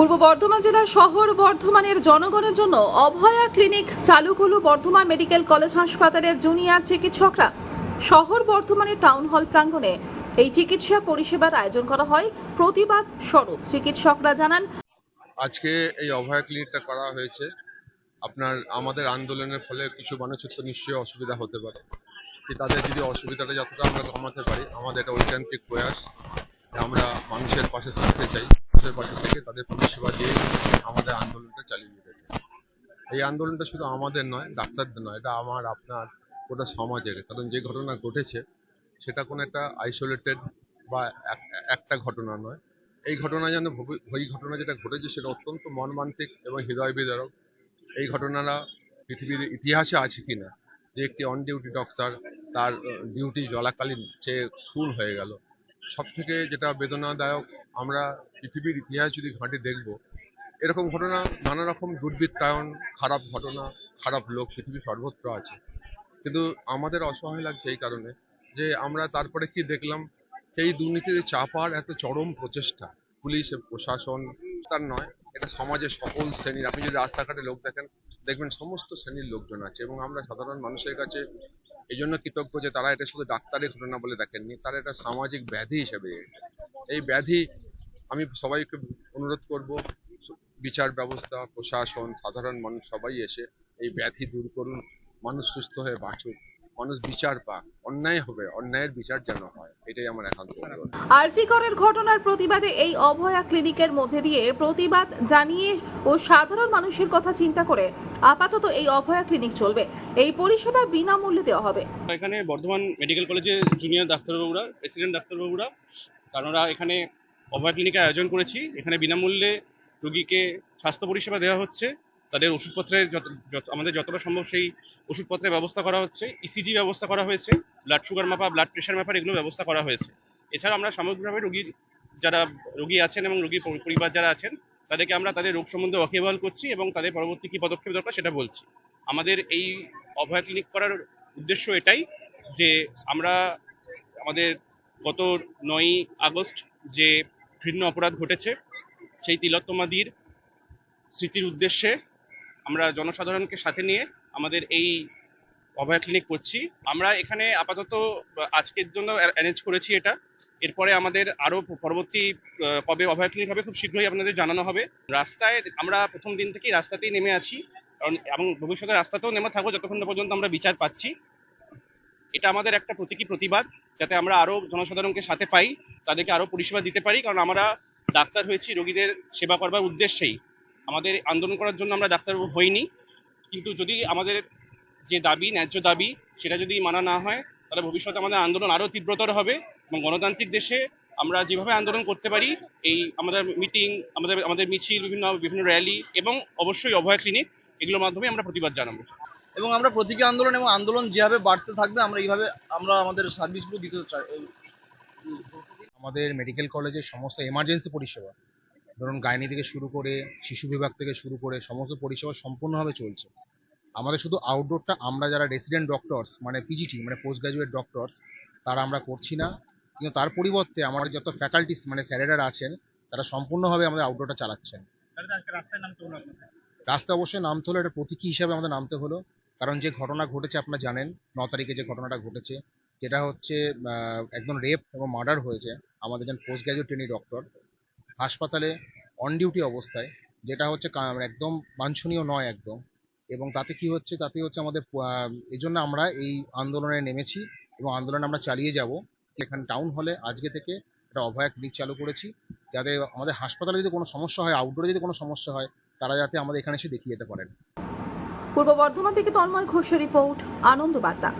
পূর্ব বর্ধমান জেলার শহর বর্ধমানের জনগণের জন্য অভয়া ক্লিনিক চালু হলো বর্ধমান মেডিকেল কলেজ হাসপাতালের জুনিয়র চিকিৎসকরা। শহর বর্ধমানের টাউন হল প্রাঙ্গণে এই চিকিৎসা পরিষেবার আয়োজন করা হয়। প্রতিবাদ স্বরূপ চিকিৎসকরা জানান, আজকে এই অভয়া ক্লিনিকটা করা হয়েছে। আপনার আমাদের আন্দোলনের ফলে কিছু মানুষের তো নিশ্চয়ই অসুবিধা হতে পারে। তাদের যদি অসুবিধাটা যতটা আমরা কমাতে পারি, আমাদের একটা ঐকান্তিক প্রয়াস আমরা মানুষের পাশে থাকতে চাই। মানুষের পাশে থেকে তাদের পরিষেবা দিয়ে আমাদের আন্দোলনটা চালিয়ে যেতে চাই। এই আন্দোলনটা শুধু আমাদের নয়, ডাক্তারদের নয়, এটা আমার, আপনার গোটা সমাজের। কারণ যে ঘটনা ঘটেছে, সেটা কোনো একটা আইসোলেটেড বা এক- একটা ঘটনা নয়। এই ঘটনা যেন ওই ঘটনা যেটা ঘটেছে, সেটা অত্যন্ত মর্মান্তিক এবং হৃদয় বিদারক এই ঘটনাটা পৃথিবীর ইতিহাসে আছে কিনা, যে একটি অন ডিউটি ডক্টর তার ডিউটি চলাকালীন সে খুন হয়ে গেল। সব থেকে যেটা বেদনাদায়ক, আমরা পৃথিবীর ইতিহাস যদি ঘাঁটি দেখব, এরকম ঘটনা নানা রকম দুর্বৃত্তায়ন, খারাপ ঘটনা, খারাপ লোক, পৃথিবীর সর্বত্র আছে। কিন্তু আমাদের অসহায় লাগছে এই কারণে যে আমরা তারপরে কি দেখলাম? সেই দুর্নীতিতে চাপার এত চরম প্রচেষ্টা, পুলিশ, প্রশাসন, তার নয়, এটা সমাজের সকল শ্রেণির। আপনি যদি রাস্তাঘাটে লোক দেখেন, দেখবেন সমস্ত শ্রেণির লোকজন আছে এবং আমরা সাধারণ মানুষের কাছে এই জন্য কৃতজ্ঞ যে তারা এটা শুধু ডাক্তারের ঘটনা বলে দেখেননি, তারা এটা সামাজিক ব্যাধি হিসেবে এই ব্যাধি আমি সবাইকে অনুরোধ করব, বিচার ব্যবস্থা, প্রশাসন, সাধারণ মানুষ সবাই এসে এই ব্যাধি দূর করুন, মানুষ সুস্থ হয়ে বাঁচুক, মানুষ বিচার পাক। অন্যায় হবে অন্যায়ের বিচার যেন হয় এটাই আমার একান্ত অনুরোধ। আরজিকরের ঘটনার প্রতিবাদে এই অভয়া ক্লিনিকের মধ্যে দিয়ে প্রতিবাদ জানিয়ে ও সাধারণ মানুষের কথা চিন্তা করে আপাতত এই অভয়া ক্লিনিক চলবে। এই পরিষেবা বিনামূল্যে দেওয়া হবে। এখানে বর্ধমান মেডিকেল কলেজে জুনিয়র ডাক্তারবাবুরা প্রেসিডেন্ট ডাক্তারবাবুরা তারা এখানে অভয়া ক্লিনিকের আয়োজন করেছি। এখানে বিনামূল্যে রুগীকে স্বাস্থ্য পরিষেবা দেওয়া হচ্ছে। তাদের ওষুধপত্রের যত আমাদের যতটা সম্ভব সেই ওষুধপত্রের ব্যবস্থা করা হচ্ছে ইসিজি ব্যবস্থা করা হয়েছে ব্লাড সুগার মাপা ব্লাড প্রেশার মাপার এগুলো ব্যবস্থা করা হয়েছে। এছাড়া আমরা সামগ্রিকভাবে রোগীর যারা রোগী আছেন এবং রোগীর পরিবার যারা আছেন, তাদেরকে আমরা তাদের রোগ সম্বন্ধে ওয়াকিবহাল করছি এবং তাদের পরবর্তী কী পদক্ষেপ দরকার সেটা বলছি। আমাদের এই অভয় ক্লিনিক করার উদ্দেশ্য এটাই যে আমরা আমাদের গত নয়ই আগস্ট যে ঘৃণ্য অপরাধ ঘটেছে, সেই তিলোত্তমাদির স্মৃতির উদ্দেশ্যে আমরা জনসাধারণকে সাথে নিয়ে আমাদের এই অভয় ক্লিনিক করছি। আমরা এখানে আপাতত আজকের জন্য অ্যারেঞ্জ করেছি এটা। এরপরে আমাদের আরও পরবর্তী কবে অভয় ক্লিনিক হবে, খুব শীঘ্রই আপনাদের জানানো হবে। রাস্তায় আমরা প্রথম দিন থেকেই রাস্তাতেই নেমে আছি। কারণ, এবং ভবিষ্যতে রাস্তাতেও নেমে থাকব যতক্ষণ না পর্যন্ত আমরা বিচার পাচ্ছি। এটা আমাদের একটা প্রতীকী প্রতিবাদ, যাতে আমরা আরও জনসাধারণকে সাথে পাই, তাদেরকে আরও পরিষেবা দিতে পারি। কারণ আমরা ডাক্তার হয়েছি, রোগীদের সেবা করবার উদ্দেশ্যেই। আমাদের আন্দোলন করার জন্য আমরা ডাক্তার হইনি। কিন্তু যদি আমাদের যে দাবি ন্যায্য দাবি সেটা যদি মানা না হয় তাহলে ভবিষ্যতে আমাদের আন্দোলন আরও তীব্রতর হবে এবং গণতান্ত্রিক দেশে আমরা যেভাবে আন্দোলন করতে পারি এই আমাদের মিটিং আমাদের আমাদের মিছিল বিভিন্ন বিভিন্ন র্যালি এবং অবশ্যই অভয় ক্লিনিক এগুলোর মাধ্যমে আমরা প্রতিবাদ জানাব। এবং আমরা প্রতীকী আন্দোলন এবং আন্দোলন যেভাবে বাড়তে থাকবে আমরা এইভাবে আমরা আমাদের সার্ভিসগুলো দিতে চাই। আমাদের মেডিকেল কলেজের সমস্ত এমার্জেন্সি পরিষেবা ধরুন গাইনি থেকে শুরু করে শিশু বিভাগ থেকে শুরু করে সমস্ত পরিষেবা সম্পূর্ণভাবে চলছে। আমাদের শুধু আউটডোরটা আমরা যারা রেসিডেন্ট ডক্টরস মানে পিজিটি মানে পোস্ট গ্রাজুয়েট ডক্টরস তারা আমরা করছি না। কিন্তু তার পরিবর্তে আমাদের যত ফ্যাকাল্টিস মানে স্যারেরা আছেন তারা সম্পূর্ণভাবে আমাদের আউটডোরটা চালাচ্ছেন। রাস্তা অবশ্যই নামতে হলো এটা প্রতীকী হিসাবে আমাদের নামতে হলো। কারণ যে ঘটনা ঘটেছে আপনারা জানেন ন তারিখে যে ঘটনাটা ঘটেছে যেটা হচ্ছে একজন রেপ এবং মার্ডার হয়েছে আমাদের একজন পোস্ট গ্রাজুয়েট ট্রেনি ডক্টর হাসপাতালে অন ডিউটি অবস্থায়, যেটা হচ্ছে একদম বাঞ্ছনীয় নয় একদম। এবং তাতে কি হচ্ছে? তাতে হচ্ছে আমাদের এই জন্য আমরা এই আন্দোলনে নেমেছি এবং আন্দোলন আমরা চালিয়ে যাব। এখানে টাউন হলে আজকে থেকে একটা অভয়া ক্লিনিক চালু করেছি। যাতে আমাদের হাসপাতালে যদি কোনো সমস্যা হয় আউটডোরে যদি কোনো সমস্যা হয়, তারা যাতে আমাদের এখানে এসে দেখিয়ে যেতে পারেন। পূর্ব বর্ধমান থেকে তন্ময় ঘোষের রিপোর্ট আনন্দ বার্তা।